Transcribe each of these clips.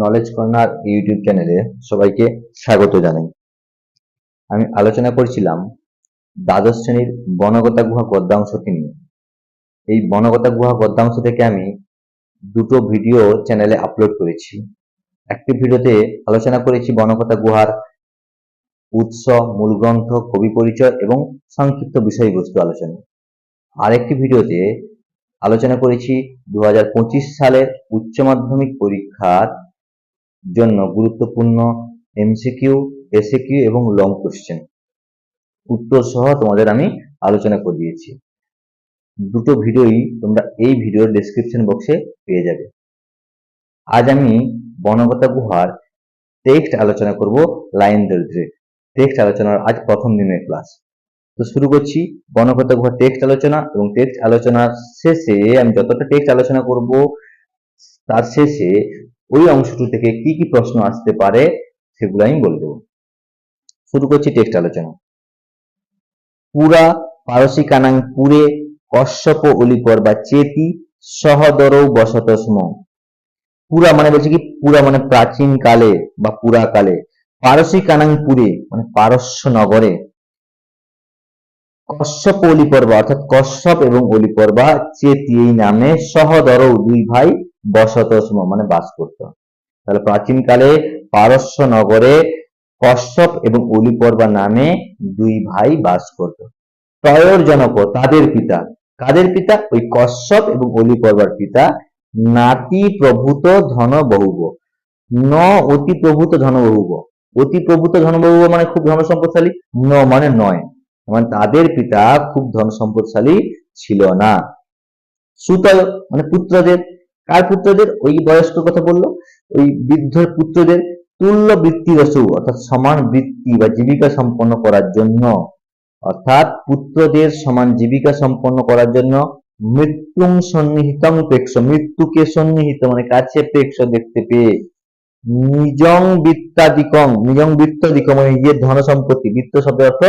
Knowledge corner YouTube চ্যানেলে সবাইকে স্বাগত জানাই। আমি আলোচনা করছিলাম দ্বাদশ শ্রেণির বনগতা গুহা গদ্যাংশটি নিয়ে। এই বনগতা গুহা গদ্যাংশ থেকে আমি দুটো ভিডিও চ্যানেলে আপলোড করেছি। একটি ভিডিওতে আলোচনা করেছি বনকথা গুহার উৎস মূল গ্রন্থ কবি পরিচয় এবং সংক্ষিপ্ত বিষয়বস্তু আলোচনা। আরেকটি ভিডিওতে আলোচনা করেছি দু হাজার পঁচিশ সালের উচ্চ মাধ্যমিক পরীক্ষার জন্য গুরুত্বপূর্ণ এমসিকিউ এসিকিউ এবং লং কোশ্চেন উত্তর সহ তোমাদের আমি আলোচনা করে দিয়েছি। দুটো ভিডিওই তোমরা এই ভিডিওর ডেসক্রিপশন বক্সে পেয়ে যাবে। আজ আমি বনগতা গুহার টেক্সট আলোচনা করব লাইন ধরে টেক্সট আলোচনার আজ প্রথম দিনের ক্লাস তো শুরু করছি বনগতা গুহার টেক্সট আলোচনা এবং টেক্সট আলোচনার শেষে আমি যতটা টেক্সট আলোচনা করব, তার শেষে ওই অংশটি থেকে কি কি প্রশ্ন আসতে পারে সেগুলো আমি বলে দেবো। শুরু করছি টেক্সট আলোচনা। পুরা পারসী কানাং পুরে কশ্যপ অলিপর বা চেতি সহদরৌ বসত স্ম। পুরা মানে বলছে কি, পুরা মানে প্রাচীন কালে বা পুরা কালে। পারসী কানাং পুরে মানে পারস্য নগরে। কশ্যপ অলিপর্বা অর্থাৎ কশ্যপ এবং অলিপর্বা চেতি এই নামে সহদরৌ দুই ভাই বসত মানে বাস করত। তাহলে প্রাচীন কালে পারস্য নগরে কশ্যপ এবং অলিপর্বা নামে দুই ভাই বাস করত। তয়র জনক তাদের পিতা। কাদের পিতা? ওই কশ্যপ এবং অলিপর্বার পিতা নাতি প্রভূত ধন বহুব ন অতি প্রভূত ধন বহুব অতি প্রভূত ধন বহুব মানে খুব ধন সম্পদশালী ন মানে নয়। মানে তাদের পিতা খুব ধন সম্পদশালী ছিল না। সুতয় মানে পুত্রদের কার পুত্রদের? ওই বয়স্ক কথা বলল, ওই বৃদ্ধ পুত্রদের তুল্য বৃত্তি রসু অর্থাৎ সমান বৃত্তি বা জীবিকা সম্পন্ন করার জন্য। অর্থাৎ পুত্রদের সমান জীবিকা সম্পন্ন করার জন্য মৃত্যুং সন্নিহিতং প্রেক্ষ মৃত্যুকে সন্নিহিত মানে কাছে প্রেক্ষ দেখতে পেয়ে। নিজং বৃত্তাদিকং নিজং বৃত্তাদিকং মানে নিজের ধন সম্পত্তি, বৃত্ত শব্দের অর্থ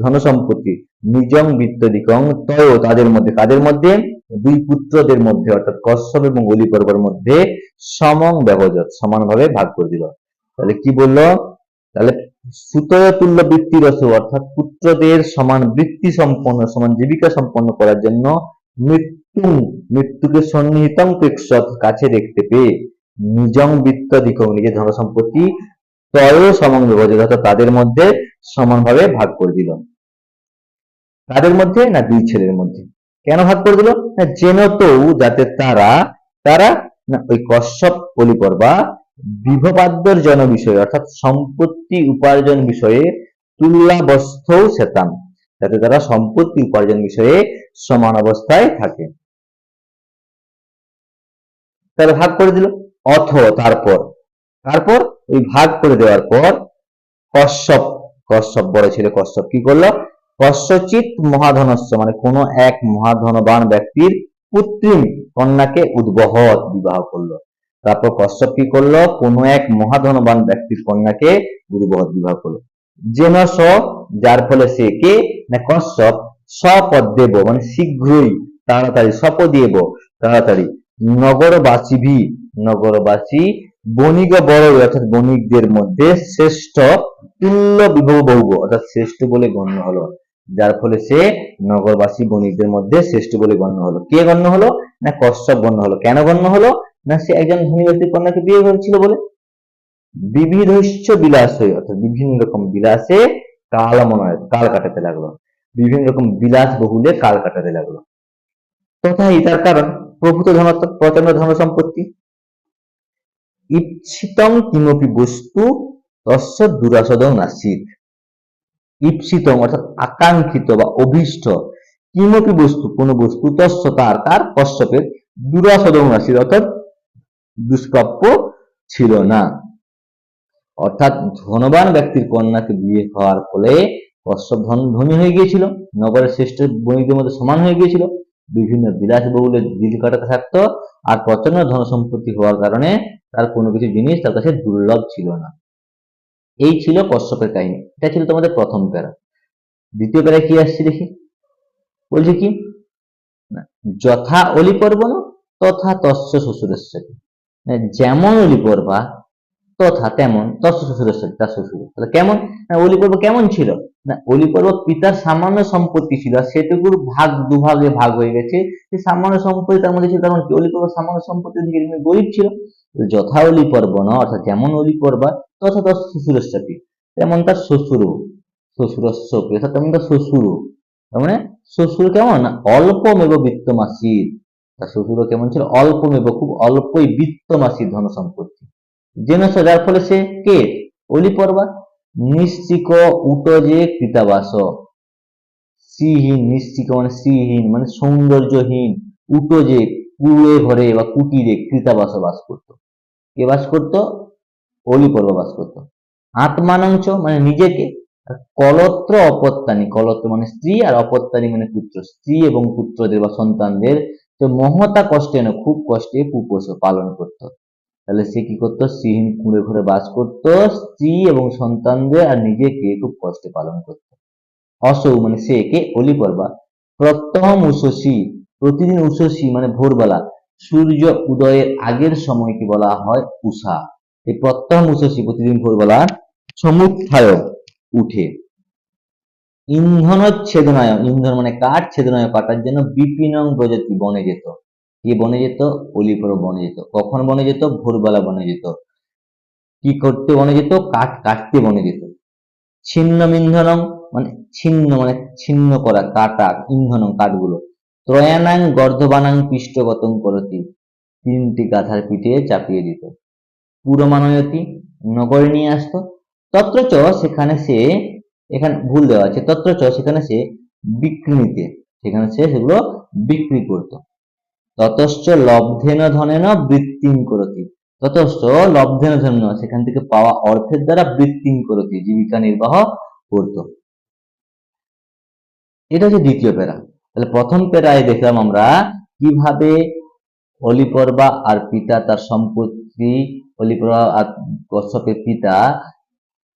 ধন সম্পত্তি। নিজং বৃত্তাদিকং তয়, তাদের মধ্যে, কাদের মধ্যে? দুই পুত্রদের মধ্যে, অর্থাৎ কশ্যপ এবং অলি পর্বের মধ্যে সমং ব্যবজত সমানভাবে ভাগ করে দিল। তাহলে কি বলল? তাহলে সুতয়তুল্য বৃত্তি রস অর্থাৎ পুত্রদের সমান বৃত্তি সম্পন্ন, সমান জীবিকা সম্পন্ন করার জন্য মৃত্যু, মৃত্যুকে সন্নিহিতং প্রেক্ষত কাছে দেখতে পেয়ে নিজং বৃত্ত বৃত্তাধিক নিজের ধন সম্পত্তি তয় সমান বিভাজিত, অর্থাৎ তাদের মধ্যে সমানভাবে ভাগ করে দিল। তাদের মধ্যে না দুই ছেলের মধ্যে? কেন ভাগ করে দিল? যেন তো যাতে তারা তারা ওই কশ্যপ পলিপর্বা বিভবাদ্যর জন বিষয়ে অর্থাৎ সম্পত্তি উপার্জন বিষয়ে তুল্যাবস্থ সেতাম যাতে তারা সম্পত্তি উপার্জন বিষয়ে সমান অবস্থায় থাকে। তাহলে ভাগ করে দিল। অথ, তারপর। তারপর ওই ভাগ করে দেওয়ার পর কশ্যপ কশ্যপ বড় ছেলে কশ্যপ কি করল? কশ্যচিত মহাধনস্য মানে কোন এক মহাধনবান ব্যক্তির পুত্রী কন্যাকে উদ্বহত বিবাহ করল। তারপর কশ্যপ কি করল? কোন এক মহাধনবান ব্যক্তির কন্যাকে উদ্বহত বিবাহ করল। যেন স, যার ফলে সে কে? না কশ্যপ সপদেব মানে শীঘ্রই তাড়াতাড়ি সপদেব তাড়াতাড়ি। নগরবাসী ভি নগরবাসী বণিক বড় অর্থাৎ বণিকদের মধ্যে শ্রেষ্ঠ তুল্য বিভব বহুব অর্থাৎ শ্রেষ্ঠ বলে গণ্য হলো। যার ফলে সে নগরবাসী বণিকদের মধ্যে শ্রেষ্ঠ বলে গণ্য হলো। কে গণ্য হলো? না কশ্যপ গণ্য হলো। কেন গণ্য হলো? না সে একজন ধনী ব্যক্তির কন্যাকে বিয়ে করেছিল বলে। বিবিধস্য বিলাস হয়ে, অর্থাৎ বিভিন্ন রকম বিলাসে কাল মনে হয় কাল কাটাতে লাগল। বিভিন্ন রকম বিলাস বহুলে কাল কাটাতে লাগল। তথা ইতার কারণ, প্রভূত ধন প্রচণ্ড ধন সম্পত্তি। ইচ্ছিতং কিমপি বস্তু তস্য দুরাসদং নাসিত ইপ্সিতং, অর্থাৎ আকাঙ্ক্ষিত বা অভীষ্ট। কিমপি বস্তু, কোন বস্তু তস্য তার তার কশ্যপের দুরাসদং নাসিত অর্থাৎ দুষ্প্রাপ্য ছিল না। অর্থাৎ ধনবান ব্যক্তির কন্যাকে বিয়ে হওয়ার ফলে কশ্যপ ধন ধনী হয়ে গিয়েছিল, নগরের শ্রেষ্ঠ বণিকদের মধ্যে সমান হয়ে গিয়েছিল, বিভিন্ন বিলাসবহুলে দিল কাটাতে থাকতো, আর প্রচণ্ড ধন সম্পত্তি হওয়ার কারণে তার কোনো কিছু জিনিস তার কাছে দুর্লভ ছিল না। এই ছিল কশ্যপের কাহিনী। এটা ছিল তোমাদের প্রথম প্যারা। দ্বিতীয় প্যারা কি আসছে দেখি? বলছি কি? যথা অলি পর্বণ তথা তস্য শ্বশুরের সাথে যেমন অলি পর্বা তথা তেমন তস্য শ্বশুরের সাথে তার শ্বশুর। তাহলে কেমন? অলি পর্ব কেমন ছিল? না অলি পর্ব পিতার সামান্য সম্পত্তি ছিল, আর সেটুকুর ভাগ, দুভাগে ভাগ হয়ে গেছে। সামান্য সম্পত্তি, তার মধ্যে ছিল তেমন কি অলি পর্ব? সামান্য সম্পত্তি দিকে গরিব ছিল। যথা অলি পর্ব না অর্থাৎ যেমন অলি পর্বা, তথা তার শ্বশুরের সাথে তেমন তার শ্বশুরও শ্বশুরস্বপি অর্থাৎ তেমন তার শ্বশুরও। তার মানে শ্বশুর কেমন? না, অল্পমেব বিত্তমাসির। তার শ্বশুরও কেমন ছিল? অল্পমেব, খুব অল্পই বিত্তমাসির ধন সম্পত্তি জেনেছ, যার ফলে সে কে? অলি পর্বা? নিশ্চিক উটজে কৃতাবাস। শ্রীহীন নিশ্চিক মানে শ্রীহীন মানে সৌন্দর্যহীন উটজে কুড়ে ঘরে বা কুটিরে কৃতাবাস বাস করত। কে বাস করত? অলি পর্ব বাস করত। আত্মানাংশ মানে নিজেকে কলত্র অপত্যানি কলত্র মানে স্ত্রী, আর অপত্যানি মানে পুত্র। স্ত্রী এবং পুত্রদের বা সন্তানদের তো মহতা কষ্টে, না খুব কষ্টে পুপোষ পালন করত। তাহলে সে কি করতো? শ্রীহীন কুঁড়ে ঘরে বাস করত, স্ত্রী এবং সন্তানদের আর নিজেকে খুব কষ্টে পালন করত। অসৌ মানে সে কে অলি পর্বা। প্রত্যহম উষসী, প্রতিদিন উষসী মানে ভোরবেলা, সূর্য উদয়ের আগের সময়কে বলা হয় উষা। এই প্রত্যহম উষসী প্রতিদিন ভোরবেলা সমুত্থায় উঠে। ইন্ধন ছেদনায় ইন্ধন মানে কাঠ ছেদনায় কাটার জন্য বিপিনং প্রজাতি বনে যেত। কি বনে যেত? অলিপুর বনে যেত। কখন বনে যেত? ভোরবেলা বনে যেত। কি করতে বনে যেত? কাঠ কাটতে বনে যেত। ছিন্ন ইন্ধনং মানে ছিন্ন মানে ছিন্ন করা, কাটা, ইন্ধনং কাঠগুলো। ত্রয়ানাং গর্ধবানাং পৃষ্ঠগতং করতি। তিনটি গাধার পিঠে চাপিয়ে দিত। পুরমানয়তি নগরে নিয়ে আসতো। তত্রচ সেখানে সে, এখানে ভুল দেওয়া আছে। তত্রচ সেখানে সে বিক্রি নিতে সেখানে সে সেগুলো বিক্রি করতো। ততশ্চ লব্ধেন ধনেন বৃত্তিং করতি। ততশ্চ লব্ধেন ধনেন সেখান থেকে পাওয়া অর্থের দ্বারা বৃত্তিং করতি, জীবিকা নির্বাহ করত। এটা হচ্ছে দ্বিতীয় প্যারা। তাহলে প্রথম প্যারায় দেখলাম আমরা কীভাবে অলিপর্বা আর পিতা তার সম্পত্তি অলিপর্বা আর কশ্যপের পিতা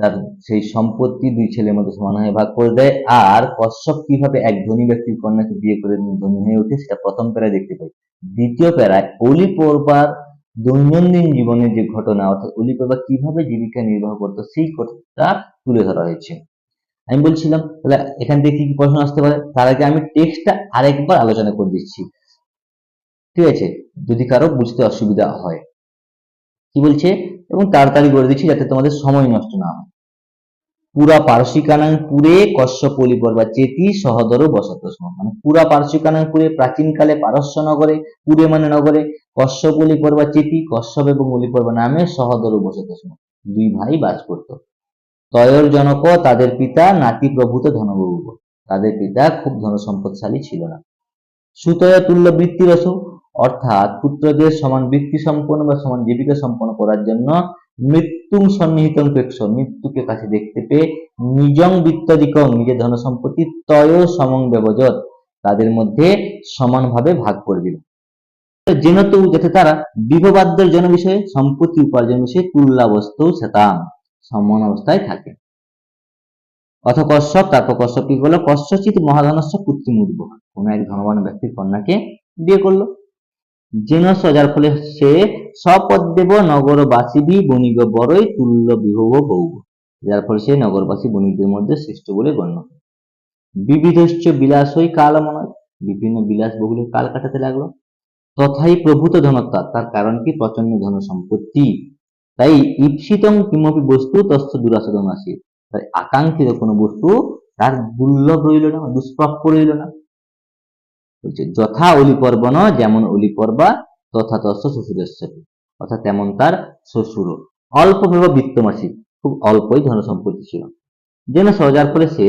তার সেই সম্পত্তি দুই ছেলের মধ্যে সমানভাবে ভাগ করে দেয়। আর কশ্যপ কীভাবে এক ধনী ব্যক্তির কন্যাকে বিয়ে করে ধনী হয়ে ওঠে, সেটা প্রথম প্যারায় দেখতে পাই। দ্বিতীয় প্যারায় অলি পড়বার দৈনন্দিন জীবনের যে ঘটনা, অর্থাৎ অলি পড়বা কীভাবে জীবিকা নির্বাহ করতো, সেই কথাটা তুলে ধরা হয়েছে। আমি বলছিলাম, তাহলে এখান থেকে কি কি প্রশ্ন আসতে পারে? তার আগে আমি টেক্সটটা আরেকবার আলোচনা করে দিচ্ছি। ঠিক আছে? যদি কারও বুঝতে অসুবিধা হয়। কি বলছে? এবং তাড়াতাড়ি করে দিচ্ছি যাতে তোমাদের সময় নষ্ট না হয়। পুরা পারসিকানাং পুরে কশ্যপ অলিপর বা চেতি সহদর বসত মানে পুরা পারসিকানাং পুরে প্রাচীনকালে পারস্য নগরে পুরে মানে নগরে কশ্যপ অলিপর বা চেতি, কশ্যপ এবং অলিপর নামে সহদর বসত দুই ভাই বাস করত। তয়র জনক তাদের পিতা নাতি প্রভূত ধনবহু তাদের পিতা খুব ধন সম্পদশালী ছিল না। সুতয় তুল্য বৃত্তিরস। অর্থাৎ পুত্রদের সমান বৃত্তি সম্পন্ন বা সমান জীবিকা সম্পন্ন করার জন্য মৃত্যুং সন্নিহিতং প্রেক্ষ মৃত্যুকে কাছে দেখতে পেয়ে নিজং বিত্তাদিকং নিজের ধন সম্পত্তি তয় সমং ব্যবজত, তাদের মধ্যে সমানভাবে ভাগ করে দিল। যেনত যাতে তারা বিভবাদ্যের জন বিষয়ে, সম্পত্তি উপার্জন বিষয়ে তুল্যাবস্থ সেতাম, সমান অবস্থায় থাকে। অথ কশ্যপ তারপর কশ্যপ কি করল? কশ্যচিত মহাধনস্য পুত্রী মুদ্ব কোন এক ধনবান ব্যক্তির কন্যাকে বিয়ে করল। জেনস যার ফলে সে সপদ্দেব নগরবাসীবি বণিগ বড়ই তুল্য বিভব বৌব যার ফলে সে নগরবাসী বণিকদের মধ্যে শ্রেষ্ঠ বলে গণ্য বিবিধশ্চ বিলাসই কাল মনে বিভিন্ন বিলাস বহুলে কাল কাটাতে লাগল। তথাই প্রভূত ধনত্বা তার কারণ কি? প্রচণ্ড ধন সম্পত্তি। তাই ঈপ্সিতং কিমপি বস্তু তস্থ দুরাসদন আসি। তাই আকাঙ্ক্ষিত কোনো বস্তু তার দুর্লভ রইল না, দুষ্প্রাপ্য রইল না। বলছে, যথা অলি পর্বণ যেমন অলি পর্বা তথা তস্য শ্বশুরের অর্থাৎ তেমন তার শ্বশুর। অল্প ভেবে বৃত্তমাসী, খুব অল্পই ধন সম্পত্তি ছিল। যেন সহজার ফলে সে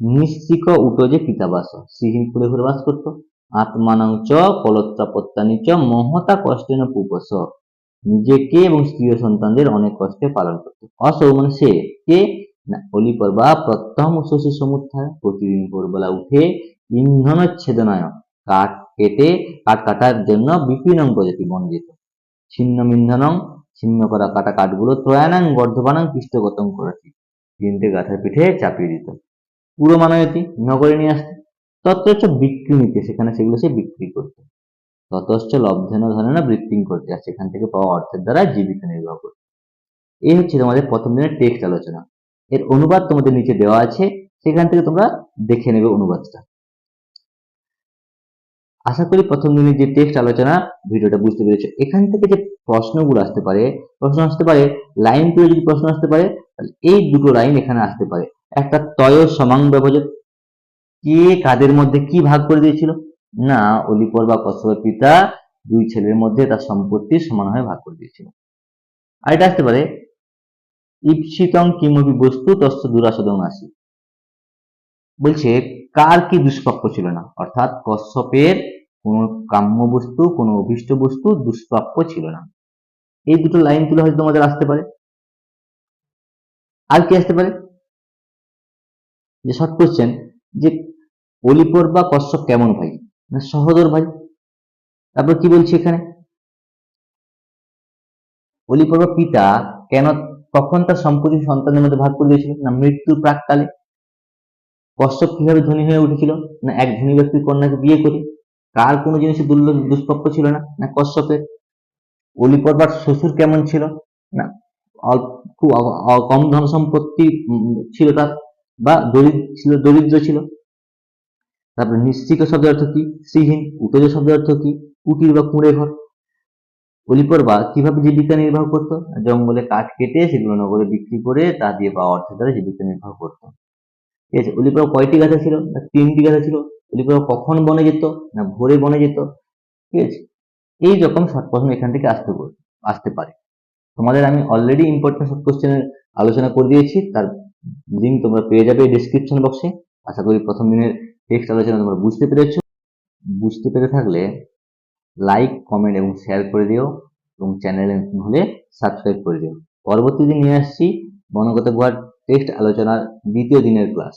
নিশ্চিক উটজে পিতাবাস, সিহীন করে ঘুরে বাস করতো। আত্মানং চ কলত্রাপত্যানি চ মহতা কষ্টেন পুপস। নিজেকে এবং স্ত্রী সন্তানদের অনেক কষ্টে পালন করতো। অসৌ মানে সে কে? না, অলি পর্বা প্রত্যহ শশী সমুত্থায় প্রতিদিন ভোরবেলা উঠে ইন্ধন ছেদনায় কাঠ কেটে কাঠ কাটার জন্য বিপিনং প্রজাতি বন যেত ছিন্ন মিন্ধনং, ছিন্ন করা কাটা কাঠগুলো ত্রয়ানাং, বর্ধমানাং, পৃষ্ঠগতং করেছি। তিনটে গাছের পিঠে চাপিয়ে দিত। পুরো মানয়তি নগরে নিয়ে আসতো। তত্ত্ব বিক্রি নিতে সেখানে সেগুলো সে বিক্রি করত। ততশ্চ লব্ধেন ধরেন বৃত্তিং করতে আর সেখান থেকে পাওয়া অর্থের দ্বারা জীবিকা নির্বাহ করতে। এই হচ্ছে তোমাদের প্রথম দিনের টেক্সট আলোচনা। এর অনুবাদ তোমাদের নিচে দেওয়া আছে। সেখান থেকে তোমরা দেখে নেবে অনুবাদটা। আশা করি প্রথম দিনের যে টেক্সট আলোচনা ভিডিওটা বুঝতে পেরেছ। এখান থেকে যে প্রশ্নগুলো আসতে পারে, প্রশ্ন আসতে পারে লাইন করে যদি প্রশ্ন আসতে পারে, তাহলে এই দুটো লাইন এখানে আসতে পারে। একটা তয় সমাং ব্যবজক কে কাদের মধ্যে কি ভাগ করে দিয়েছিল? না, অলিপর বা কশ্যপের পিতা দুই ছেলের মধ্যে তার সম্পত্তি সমানভাবে ভাগ করে দিয়েছিল। আর এটা আসতে পারে, ইপসিতং কিমপি বস্তু তস্য দুরাসদং আসি। বলছে, কার কি দুষ্প্রাপ্য ছিল না? অর্থাৎ কশ্যপের কোন কাম্য বস্তু, কোন অভিষ্ট বস্তু দুষ্প্রাপ্য ছিল না। এই দুটো লাইন তুলে হয়তো তোমাদের আসতে পারে। আর কি আসতে পারে? যে শর্ট কোশ্চেন যে অলিপর বা কশ্যপ কেমন ভাই? না, সহদর ভাই। তারপর কি বলছি এখানে? অলিপর বা পিতা কেন, কখন তার সম্পত্তি সন্তানের মধ্যে ভাগ করে দিয়েছিল? না, মৃত্যুর প্রাককালে। কশ্যপ কীভাবে ধনী হয়ে উঠেছিল? না এক ধনী ব্যক্তির কন্যাকে বিয়ে করে? কার কোনো দুর্লভ দুষ্প্রাপ্য ছিল না? না কশ্যপের? অলিপর্বার শ্বশুর কেমন ছিল? না খুব কম ধন সম্পত্তি ছিল তার, বা দরিদ্র ছিল দরিদ্র ছিল। তারপরে নিশ্চিক শব্দের অর্থ কি? শ্রীহীন উত্তেজ শব্দের অর্থ কি? কুটির বা কুঁড়ে ঘর। অলিপর্বা কীভাবে জীবিকা নির্বাহ করতো? জঙ্গলে কাঠ কেটে সেগুলো নগরে বিক্রি করে তা দিয়ে পাওয়া অর্থের দ্বারা জীবিকা নির্বাহ করতো। ঠিক আছে? অলিপর্বা কয়টি গাছা ছিল? না, তিনটি গাছা ছিল। অলিপর্বা কখন বনে যেত? না, ভোরে বনে যেত? ঠিক আছে? এই রকম শর্ট প্রশ্ন এখান থেকে আসতে আসতে পারে। তোমাদের আমি অলরেডি ইম্পর্টেন্ট শর্ট কোশ্চেনের আলোচনা করে দিয়েছি। তার লিঙ্ক তোমরা পেয়ে যাবে ডিসক্রিপশন বক্সে আশা করি প্রথম দিনের টেক্সট আলোচনা তোমরা বুঝতে পেরেছ। বুঝতে পেরে থাকলে লাইক কমেন্ট এবং শেয়ার করে দিও এবং চ্যানেলে হলে সাবস্ক্রাইব করে দিও। পরবর্তী দিন নিয়ে আসছি। বনগত গুহার টেক্সট আলোচনার দ্বিতীয় দিনের ক্লাস